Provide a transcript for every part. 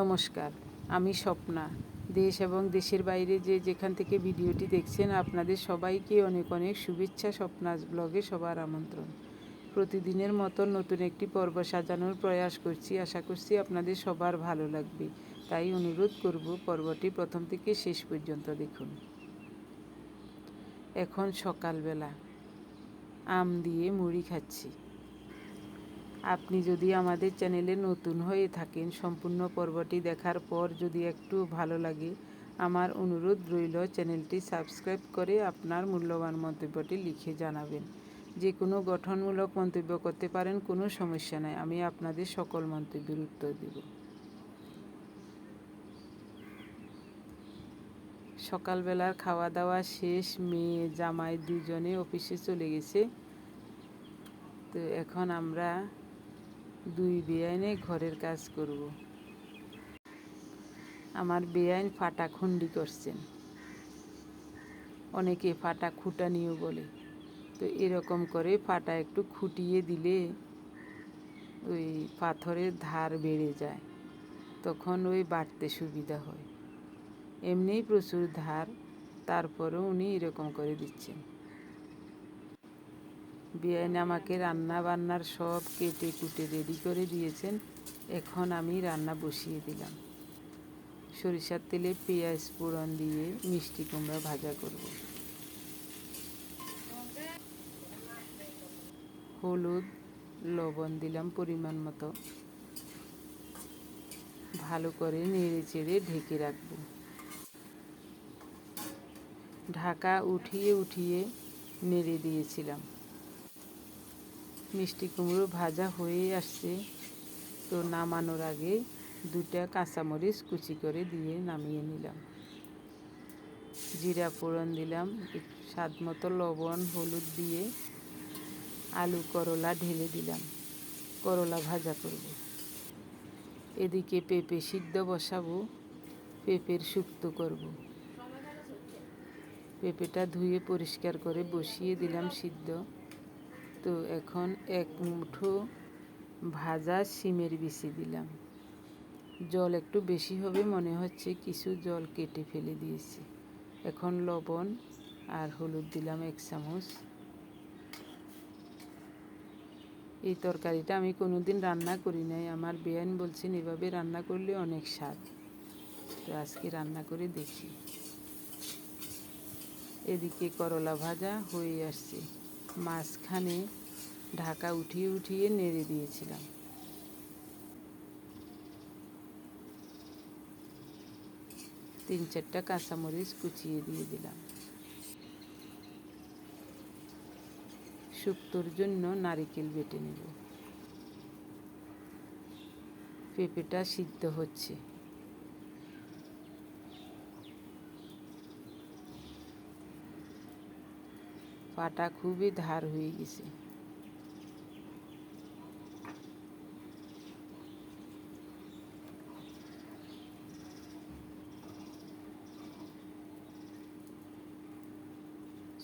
নমস্কার, আমি স্বপ্না। দেশ এবং দেশের বাইরে যে যেখান থেকে ভিডিওটি দেখছেন, আপনাদের সবাইকে অনেক অনেক শুভেচ্ছা স্বপ্নাজ ব্লগে সবার আমন্ত্রণ। প্রতিদিনের মতো নতুন একটি পর্ব সাজানোর প্রয়াস করছি। আশা করছি আপনাদের সবার ভালো লাগবে। তাই অনুরোধ করব পর্বটি প্রথম থেকে শেষ পর্যন্ত দেখুন। এখন সকালবেলা। আম দিয়ে মুড়ি খাচ্ছি। আপনি যদি আমাদের চ্যানেলে নতুন হয়ে থাকেন, সম্পূর্ণ পর্বটি দেখার পর যদি একটু ভালো লাগে, আমার অনুরোধ রইল চ্যানেলটি সাবস্ক্রাইব করে আপনার মূল্যবান মন্তব্যটি লিখে জানাবেন। যে কোনো গঠনমূলক মন্তব্য করতে পারেন, কোনো সমস্যা নাই। আমি আপনাদের সকল মন্তব্যের উত্তর দেব। সকালবেলার খাওয়া দাওয়া শেষ, মেয়ে জামাই দুজনে অফিসে চলে গেছে। তো এখন আমরা দুই বেআইনে ঘরের কাজ করব। আমার বেআইন ফাটা খুন্ডি করছেন। অনেকে ফাটা খুঁটানিও বলে। তো এরকম করে ফাটা একটু খুঁটিয়ে দিলে ওই পাথরের ধার বেড়ে যায়। তখন ওই বাড়তে সুবিধা হয়। এমনিই প্রচুর ধার, তারপরেও উনি এরকম করে দিচ্ছেন। বিআইন আমাকে রান্না বান্নার সব কেটে কুটে রেডি করে দিয়েছেন। এখন আমি রান্না বসিয়ে দিলাম। সরিষার তেলে পেঁয়াজ ফোড়ন দিয়ে মিষ্টি কুমড়া ভাজা করব। হলুদ, লবণ দিলাম পরিমাণ মতো। ভালো করে নেড়ে চেড়ে ঢেকে রাখব। ঢাকা উঠিয়ে উঠিয়ে নেড়ে দিয়েছিলাম। মিষ্টি কুমড়ো ভাজা হয়ে আসছে। তো নামানোর আগে দুটা কাঁচামরিচ কুচি করে দিয়ে নামিয়ে নিলাম। জিরা ফোড়ন দিলাম, স্বাদ মতো লবণ, হলুদ দিয়ে আলু করলা ঢেলে দিলাম। করলা ভাজা করব। এদিকে পেঁপে সিদ্ধ বসাবো, পেঁপের শুক্তো করব। পেঁপেটা ধুয়ে পরিষ্কার করে বসিয়ে দিলাম সিদ্ধ। তো এখন এক মুঠো ভাজা সিমের বিচি দিলাম। জল একটু বেশি হবে মনে হচ্ছে, কিছু জল কেটে ফেলে দিয়েছি। এখন লবণ আর হলুদ দিলাম এক চামচ। এই তরকারিটা আমি কোনোদিন রান্না করি নাই। আমার বেআইন বলছেন, এভাবে রান্না করলে অনেক স্বাদ। তো আজকে রান্না করে দেখি। এদিকে করলা ভাজা হয়ে আসছে। মাঝখানে ঢাকা উঠিয়ে উঠিয়ে নেড়ে দিয়েছিলাম। তিন চারটা কাঁচামরিচ কুচিয়ে দিয়ে দিলাম। শুক্তোর জন্য নারিকেল বেটে নেব। পেঁপেটা সিদ্ধ হচ্ছে। পাটা খুবই ধার হয়ে গেছে।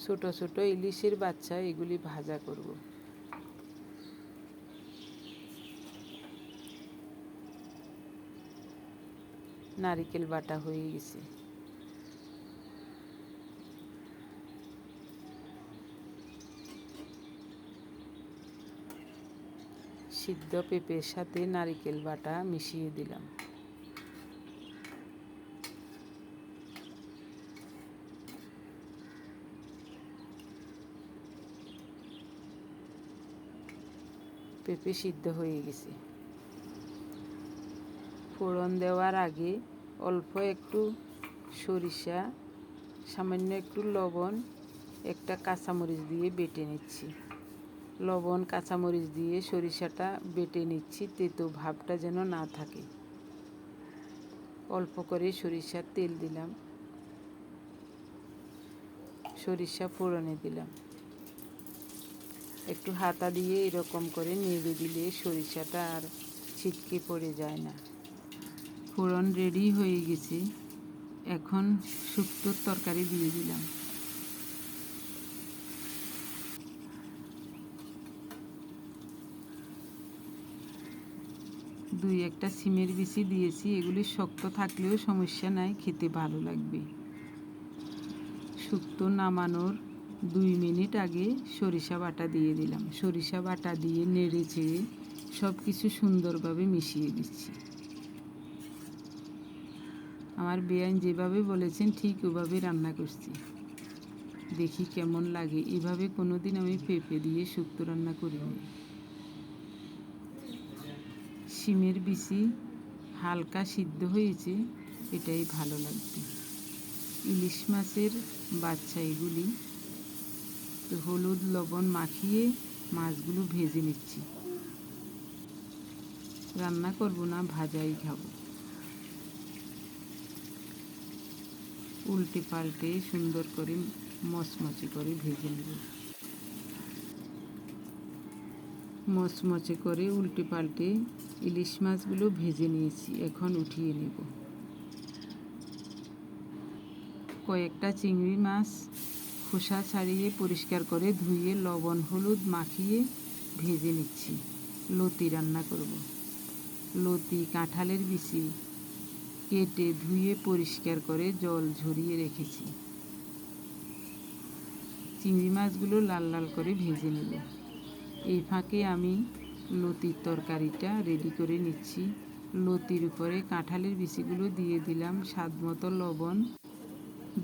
ছোট ছোট ইলিশের বাচ্চা এগুলি ভাজা করব। নারিকেল বাটা হয়ে গেছে। সিদ্ধ পেঁপের সাথে নারিকেল বাটা মিশিয়ে দিলাম। পেঁপে সিদ্ধ হয়ে গেছে। ফোড়ন দেওয়ার আগে অল্প একটু সরিষা, সামান্য একটু লবণ, একটা কাঁচামরিচ দিয়ে বেটে নিচ্ছি। লবণ, কাঁচামরিচ দিয়ে সরিষাটা বেটে নিচ্ছি, তেতো ভাবটা যেন না থাকে। অল্প করে সরিষার তেল দিলাম। সরিষা ফোড়নে দিলাম। একটু হাতা দিয়ে এরকম করে নেড়ে দিলে সরিষাটা আর ছিটকে পড়ে যায় না। ফোড়ন রেডি হয়ে গেছে। এখন শুক্তোর তরকারি দিয়ে দিলাম। দুই একটা সিমের বিচি দিয়েছি, এগুলি শক্ত থাকলেও সমস্যা নাই, খেতে ভালো লাগবে। শুক্তো নামানোর দুই মিনিট আগে সরিষা বাটা দিয়ে দিলাম। সরিষা বাটা দিয়ে নেড়ে চেড়ে সব কিছু সুন্দরভাবে মিশিয়ে দিচ্ছি। আমার বেআইন যেভাবে বলেছেন, ঠিক ওভাবে রান্না করছি। দেখি কেমন লাগে। এভাবে কোনোদিন আমি পেঁপে দিয়ে শুক্তো রান্না করিনি। শিমের বিচি হালকা সিদ্ধ হয়েছে, এটাই ভালো লাগবে। ইলিশ মাছের বাচ্চা এগুলি। তো হলুদ, লবণ মাখিয়ে মাছগুলো ভেজে নিচ্ছি। রান্না করব না, ভাজাই খাব। উল্টে পাল্টে সুন্দর করে মচমচে করে ভেজে নেব। মচমচে করে উল্টে পাল্টে ইলিশ মাছগুলো ভেজে নিয়েছি, এখন উঠিয়ে নেব। কয়েকটা চিংড়ি মাছ খোসা ছাড়িয়ে পরিষ্কার করে ধুয়ে লবণ হলুদ মাখিয়ে ভেজে নিচ্ছি। লতি রান্না করব। লতি কাঁঠালের বিচি কেটে ধুয়ে পরিষ্কার করে জল ঝরিয়ে রেখেছি। চিংড়ি মাছগুলো লাল লাল করে ভেজে নেব। এই ফাঁকে আমি লতির তরকারিটা রেডি করে নিচ্ছি। লতির উপরে কাঁঠালের বিচিগুলো দিয়ে দিলাম স্বাদ মতো লবণ।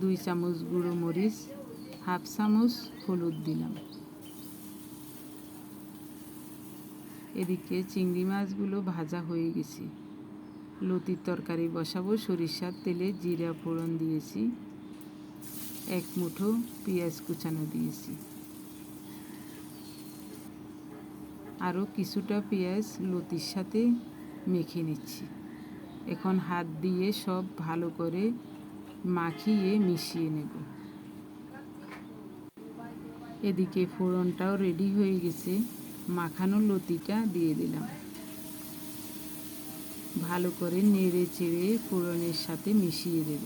দুই চামচ গুঁড়ো মরিচ, হাফ চামচ হলুদ দিলাম। এদিকে চিংড়ি মাছগুলো ভাজা হয়ে গেছে। লতির তরকারি বসাবো সরিষার তেলে জিরা ফোড়ন দিয়েছি। এক মুঠো পেঁয়াজ কুচানো দিয়েছি। আরও কিছুটা পেঁয়াজ লতির সাথে মেখে নিচ্ছি। এখন হাত দিয়ে সব ভালো করে মাখিয়ে মিশিয়ে নেব। এদিকে ফোড়নটাও রেডি হয়ে গেছে। মাখানো লতিটা দিয়ে দিলাম। ভালো করে নেড়ে চেড়ে ফোড়নের সাথে মিশিয়ে দেব।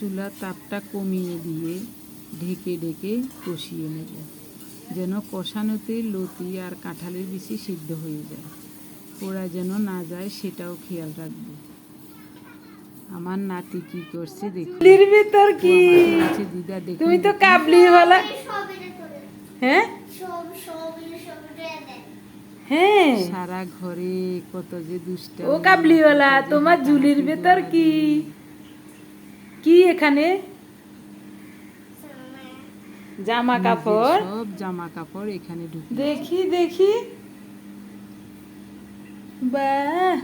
চুলার তাপটা কমিয়ে দিয়ে ঢেকে ঢেকে কষিয়ে নেব। যেন কষানোতে লতি আর কাঁঠালের বিচি সিদ্ধ হয়ে যায়। পোড়া যেন না যায় সেটাও খেয়াল রাখব। আমার নাতি কি করছে দেখো ভিতর কি? দিদা দেখো তুমি তো কাবলি বলা হ্যাঁ? হ্যাঁ। সারা ঘরে কত যে দুষ্ট ও কাবলিওয়ালা তোমার ঝুলির ভেতর কি? কি এখানে? জামা কাপড়। সব জামা কাপড় এখানে ঢুকে দেখি দেখি। বাহ।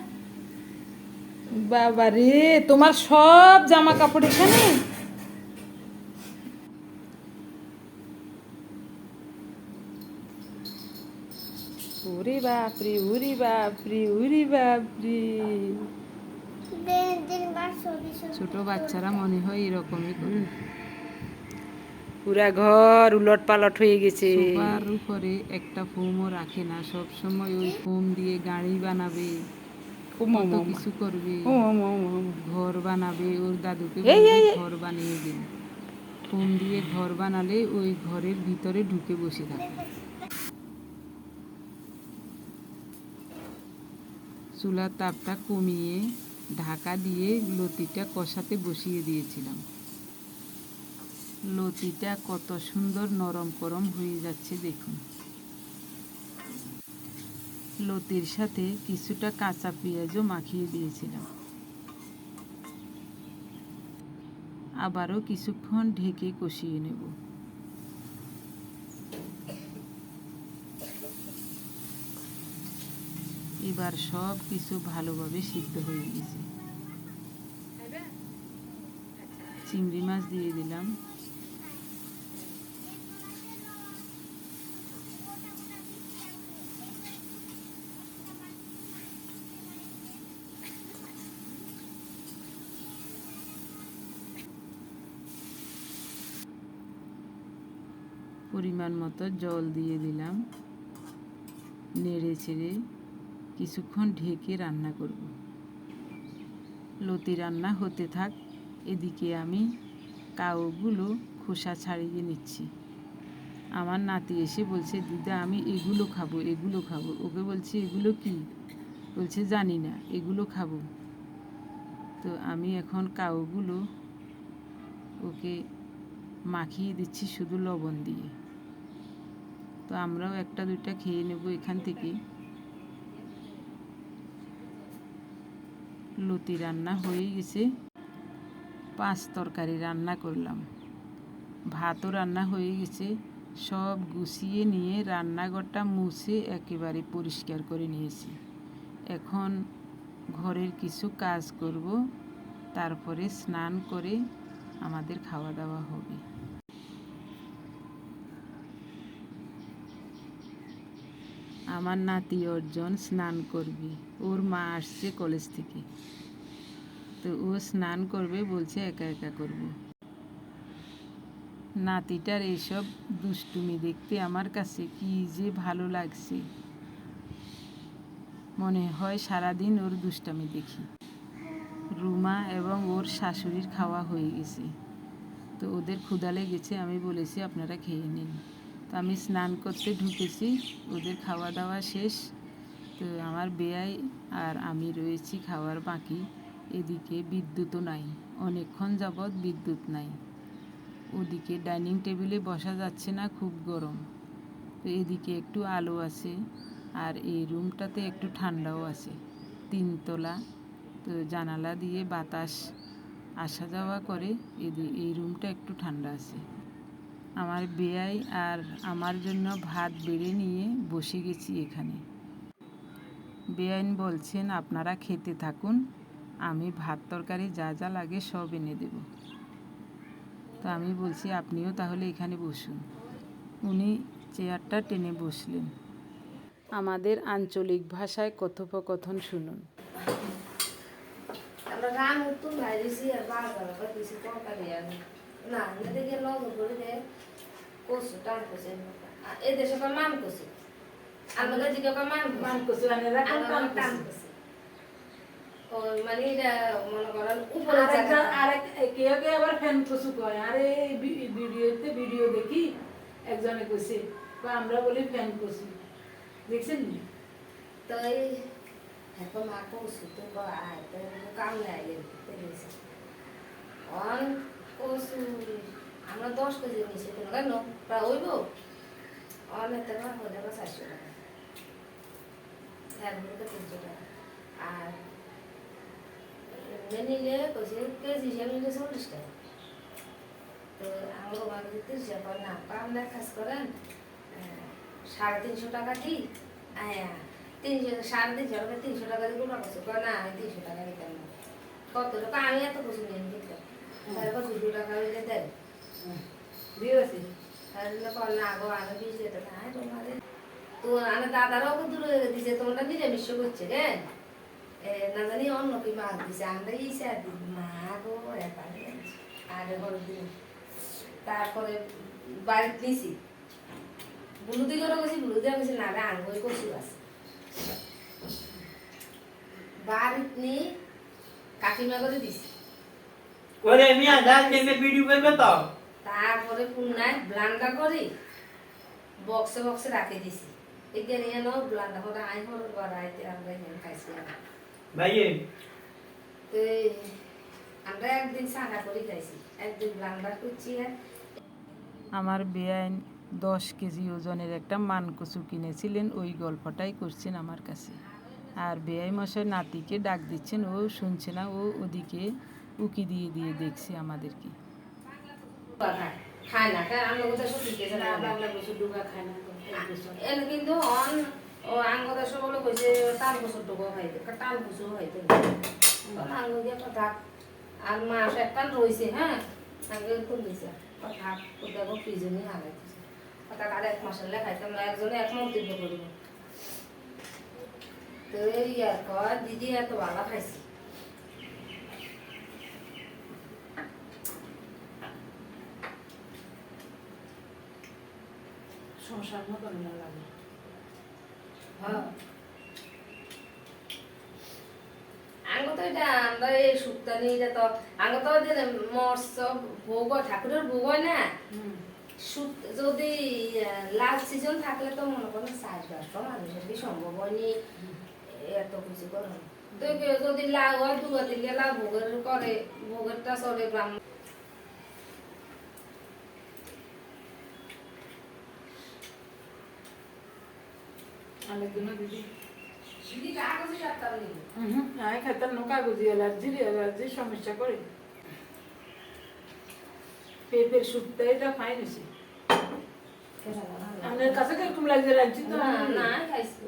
বাবা রে তোমার সব জামা কাপড় এখানে? ওরে বাপরে ওরে বাপরে ওরে বাপরে। ছোট বাচ্চারা মনে হয় এরকমই করে। পুরা ঘর উলট পালট হয়ে গেছে সোফার উপরে একটা ফোমও রাখে না সব সময় ওই ফোম দিয়ে গাড়ি বানাবে কত। কিছু করবে। ঘর বানাবে ওর দাদুকে। ঘর বানিয়ে দিন ফোম দিয়ে ঘর বানালে ওই ঘরের ভিতরে ঢুকে বসে থাকে চুলার তাপটা কমিয়ে ঢাকা দিয়ে লতিটা কষাতে বসিয়ে দিয়েছিলাম লতিটা কত সুন্দর নরম করম হয়ে যাচ্ছে দেখুন। লতির সাথে কিছুটা কাঁচা পেঁয়াজও মাখিয়ে দিয়েছিলাম। আবারও কিছুক্ষণ ঢেকে কষিয়ে নেব। এবার সব কিছু ভালোভাবে সিদ্ধ হয়ে গেছে। চিংড়ি মাছ দিয়ে দিলাম। পরিমাণ মতো জল দিয়ে দিলাম। নেড়ে ছেড়ে কিছুক্ষণ ঢেকে রান্না করব। লতি রান্না হতে থাক, এদিকে আমি কাউগুলো খোসা ছাড়িয়ে নিচ্ছি। আমার নাতি এসে বলছে, দিদা, আমি এগুলো খাব এগুলো খাব। ওকে বলছি, এগুলো কি? বলছে, জানি না, এগুলো খাব। তো আমি এখন কাউগুলো ওকে মাখিয়ে দিচ্ছি শুধু লবণ দিয়ে। তো আমরাও একটা, দুইটা খেয়ে নেব এখান থেকে। লতি রান্না হয়ে গেছে। পাঁচ তরকারি রান্না করলাম। ভাতও রান্না হয়ে গেছে। সব গুছিয়ে নিয়ে রান্নাঘরটা মুছে একেবারে পরিষ্কার করে নিয়েছি। এখন ঘরের কিছু কাজ করব। তারপরে স্নান করে আমাদের খাওয়া দাওয়া হবে। আমার নাতি অর্জন স্নান করবে। ওর মা আসছে কলেজ থেকে। তো ও স্নান করবে, বলছে একা একা করব। নাতিটার এইসব দুষ্টুমি দেখতে আমার কাছে কি যে ভালো লাগছে। মনে হয় সারাদিন ওর দুষ্টামি দেখি। রুমা এবং ওর শাশুড়ির খাওয়া হয়ে গেছে। তো ওদের ক্ষুধা লেগেছে, আমি বলেছি আপনারা খেয়ে নিন। তো আমি স্নান করতে ঢুকেছি, ওদের খাওয়া দাওয়া শেষ। তো আমার বেয়াই আর আমি রয়েছি, খাওয়ার বাকি। এদিকে বিদ্যুৎও নাই, অনেকক্ষণ যাবৎ বিদ্যুৎ নাই। ওদিকে ডাইনিং টেবিলে বসা যাচ্ছে না, খুব গরম। তো এদিকে একটু আলো আছে, আর এই রুমটাতে একটু ঠান্ডাও আছে। তিনতলা, তো জানালা দিয়ে বাতাস আসা যাওয়া করে এই রুমটা একটু ঠান্ডা আছে। আমার বেয়াই আর আমার জন্য ভাত বেড়ে নিয়ে বসে গেছি এখানে। বেআইন বলছেন, আপনারা খেতে থাকুন, আমি ভাত তরকারি যা যা লাগে সব এনে দেব। তো আমি বলছি, আপনিও তাহলে এখানে বসুন। উনি চেয়ারটা টেনে বসলেন। আমাদের আঞ্চলিক ভাষায় কথোপকথন শুনুন। আমরা না করে দে কষু টান কষে এ দেশে মান কষু দিকে মান মান কষু আমরা মান টান কচু। কষু ওই মানে এটা মনে করেন উপরে আরেকজন আরেক কেউ কেউ আবার ফ্যান কচু কয়। আরে ভিডিওতে ভিডিও দেখি একজনে কইছে আমরা বলি ফ্যান কচু। দেখছেন নি? এখন মা কষু তো আয় তো কাম নাই তেলেছে অন কষু আমরা দশ কেজি নিয়েছি কোনো কেন প্রায় হইব? অনেক টাকা হলে বা চারশো টাকা। একগুলোতে তিনশো টাকা। আর নিলে কইছে, কেজি হিসাবে নিলে চল্লিশ টাকা। তো আমরা বাবা তিরিশ টাকা না পাবনা কাজ করেন সাড়ে তিনশো টাকা কি? আয়া, তিনশো, সাড়ে তিনশো টাকা তিনশো টাকা দিয়ে করছে। কয়, না তিনশো টাকা দিতাম কত টাকা? আমি এত কিছু নিয়ে দিতাম তারপর দুশো টাকা হইলে দেয় দিয়ে আছে তাহলে কল না গো আমি বিশ যেতে না তোমাদের তো আমার দাদারাও কত দূরে দিছে তোমরা নিরামিষ করছে রে না জানি অন্য কি মাছ দিছে, আমরা এই স্যার দিই। মা গো আরে ঘরে দিন। তারপরে বাড়িতে নিছি। বুলুদি করে গেছি বুলুদি আমি না রে আঙ্গুই কচু আছে। বাড়িতে নি কাকিমা করে দিছি। ওরে মিয়া যান নেমে ভিডিও করবে তো। তারপরে পুনরায় ব্লান্ডার করি বক্সে বক্সে রাখে দিছি। এখানে এন ব্লান্ডার করে আই হল গড়াইতে আমরা এখানে খাইছি। ভাইয়ে। তো আমরা একদিন সাদা করে খাইছি একদিন ব্লান্ডার করছি আমার বেআইন দশ কেজি ওজনের একটা মানকচু কিনেছিলেন ওই গল্পটাই করছেন আমার কাছে। আর বেআই মশাই নাতিকে ডাক দিচ্ছেন ও শুনছে না ও ওদিকে উকি দিয়ে দিয়ে দেখছে আমাদেরকে। খায়। না খায় আমরা কোথায় সত্যি খেয়েছে না ডুগা খায় না কিন্তু অন ও কইছে বছর খাইতে বছর আঙ্গ গিয়ে কথা আর মাস একটা রয়েছে হ্যাঁ? আগে কোন দিছে। কথা দেখো ফ্রিজে হারাইতেছে কথা আর এক মাসের না একজনে এক মন্তব্য করিব। তো এই আর কয় দিদি এত ভালো খাইছি। সংসার মতন না লাগে। হ্যাঁ। আঙ্গ তো এটা আমরা এই সুক্তানি এটা তো আঙ্গ তো যে মৎস্য ভোগ ঠাকুরের ভোগ না। যদি লাস্ট সিজন থাকলে তো মনে করেন চাষ বাসটা মানুষের কি সম্ভব হয়নি এত কিছু করে তো যদি লাভ হয় দুগা তিনকে লাভ ভোগের করে ভোগেরটা চলে গ্রাম আরেকজনও দিদি দিদি কাগজে যাত্রা নেই হুম আমি খেতাম না কাগজি অ্যালার্জির অ্যালার্জির সমস্যা করে। পেঁপের সুপটা এটা ফাইন হয়েছে আপনার কাছে কীরকম লাগছে? রাখছি তো? না না খাইছি।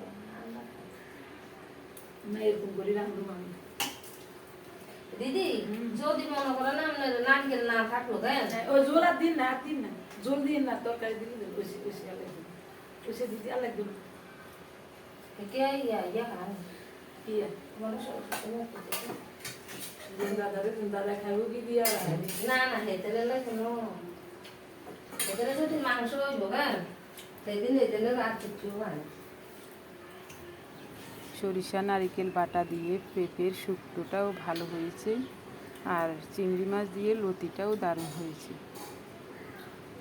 না এরকম করে রাখব আমি। দিদি যদি মনে করেন আপনার নারকেল না থাকল কেন ও জোর আর দিন না দিন না। জোর দিন না তরকারি দেবো কষে কষে আলাদা দেবো দিদি আলাদা দেবো কে ইয়া ইয়া খান ইয়া মানুষ দিন দাদারে দিন দাদা খাইবো কি দিয়া না না হেতেলে না কোনো হেতেলে যদি মাংস হইব কেন সেদিন হেতেলে রাত কিছু হয় সরিষা নারিকেল বাটা দিয়ে পেঁপের শুক্তোটাও ভালো হয়েছে আর চিংড়ি মাছ দিয়ে লতিটাও দারুণ হয়েছে।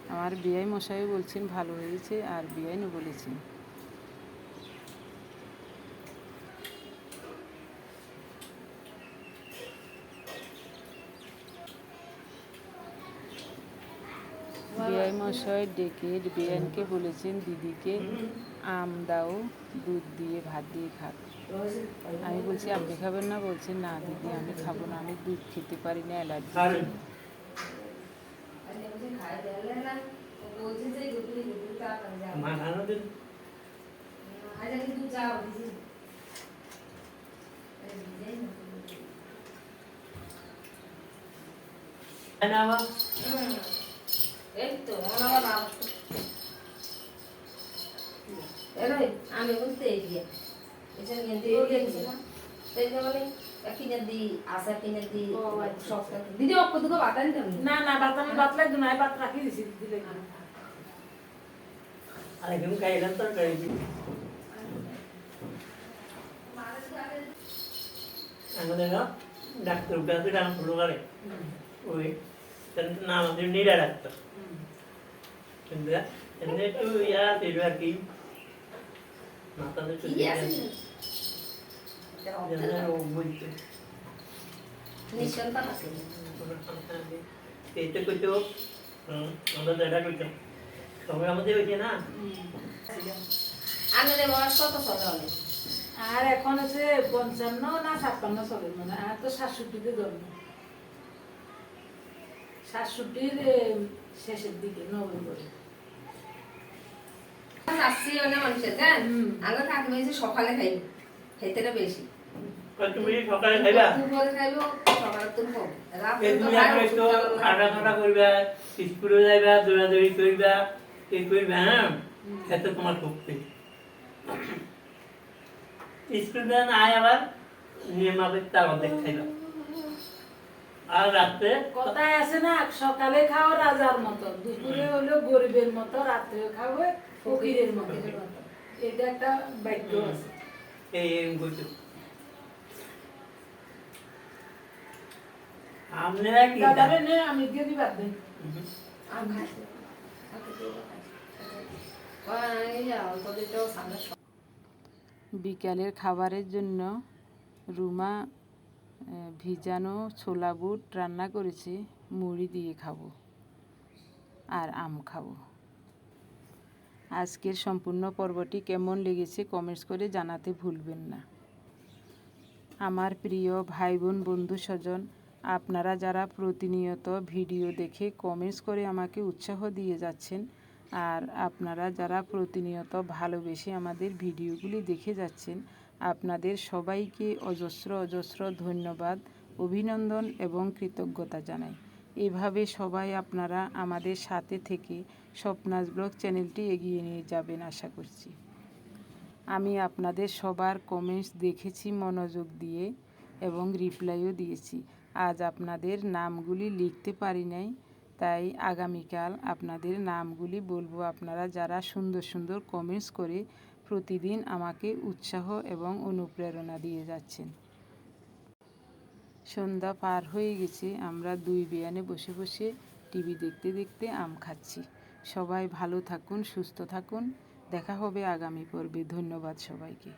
আমার বিয়াই মশাই বলছেন ভালো হয়েছে। আর বিয়াইনও বলেছেন বিয়াই মশাই ডেকে বিয়ানকে বলেছেন দিদিকে আম দাও দুধ দিয়ে ভাত দিয়ে খাক। আমি বলছি আপনি খাবেন না? বলছেন না দিদি আমি খাব না আমি দুধ খেতে পারি না অ্যালার্জি। না এই আমি বলতে গিয়ে এটা নিয়ে দিয়ে গেছি তাই বলে কিনে দি আসা কিনে দি ও, আচ্ছা। দিদি অক্ষ দুটো বাতান না? না ভাত আমি ভাত লাগবে না ভাত রাখি দিছি আর খাইলাম দিন আমাদের ডাক্তার কাছে কাম শুরু করে ওই তাহলে নাম আমাদের নিরা ডাক্তার ইয়া ছিল আর আছে। আছে আমাদের দেখা আমাদের হয়েছে না। বয়স কত চলে এখন হচ্ছে পঞ্চান্ন না ছাপ্পান্ন চলে মানে আর তো সাতষট্টিতে জন্ম। সাতষট্টির শেষের দিকে নভেম্বরে। মানে মানুষের কেন আগে কাকি মেয়েছে সকালে খাইব হেতেটা বেশি। তুমি সকালে খাইবা? দুপুরে খাইব সকালে তুমি কম রাতে তো তুমি ভালো এখন একটু ওষুধ খাওয়া হাঁটা ফাটা করবা স্কুলে যাইবা দৌড়াদৌড়ি করবা এই করবা হ্যাঁ? এত তোমার শক্তি স্কুল দেন আয় আবার নিয়ে মাপের তার অর্ধেক খাইবা। আর রাত্রে কথায় আছে না সকালে খাও রাজার মতো দুপুরে হলো গরিবের মতো রাত্রে খাবে ফকিরের মতো। এটা একটা বাক্য আছে। এই আপনারা কি দাদারে নে আমি দিয়ে দেন আম খাইছে বিকালের খাবারের জন্য রুমা ভিজানো ছোলা বুট রান্না করেছে। মুড়ি দিয়ে খাব। আর আম খাব। আজকের সম্পূর্ণ পর্বটি কেমন লেগেছে কমেন্টস করে জানাতে ভুলবেন না। আমার প্রিয় ভাই বোন বন্ধু, স্বজন, আপনারা যারা প্রতিনিয়ত ভিডিও দেখে কমেন্টস করে আমাকে উৎসাহ দিয়ে যাচ্ছেন আর আপনারা যারা প্রতিনিয়ত ভালোবেসে আমাদের ভিডিওগুলি দেখে যাচ্ছেন, আপনাদের সবাইকে অজস্র অজস্র ধন্যবাদ, অভিনন্দন এবং কৃতজ্ঞতা জানাই। এভাবে সবাই আপনারা আমাদের সাথে থেকে স্বপ্নাজ ব্লগ চ্যানেলটি এগিয়ে নিয়ে যাবেন আশা করছি। আমি আপনাদের সবার কমেন্টস দেখেছি, মনোযোগ দিয়ে এবং রিপ্লাইও দিয়েছি। আজ আপনাদের নামগুলি লিখতে পারি নাই, তাই আগামীকাল আপনাদের নামগুলি বলব। আপনারা যারা সুন্দর সুন্দর কমেন্টস করে প্রতিদিন আমাকে উৎসাহ এবং অনুপ্রেরণা দিয়ে যাচ্ছেন। সন্ধ্যা পার হয়ে গেছে, আমরা দুই বিয়ানে বসে বসে টিভি দেখতে দেখতে আম খাচ্ছি। সবাই ভালো থাকুন, সুস্থ থাকুন। দেখা হবে আগামী পর্বে। ধন্যবাদ সবাইকে।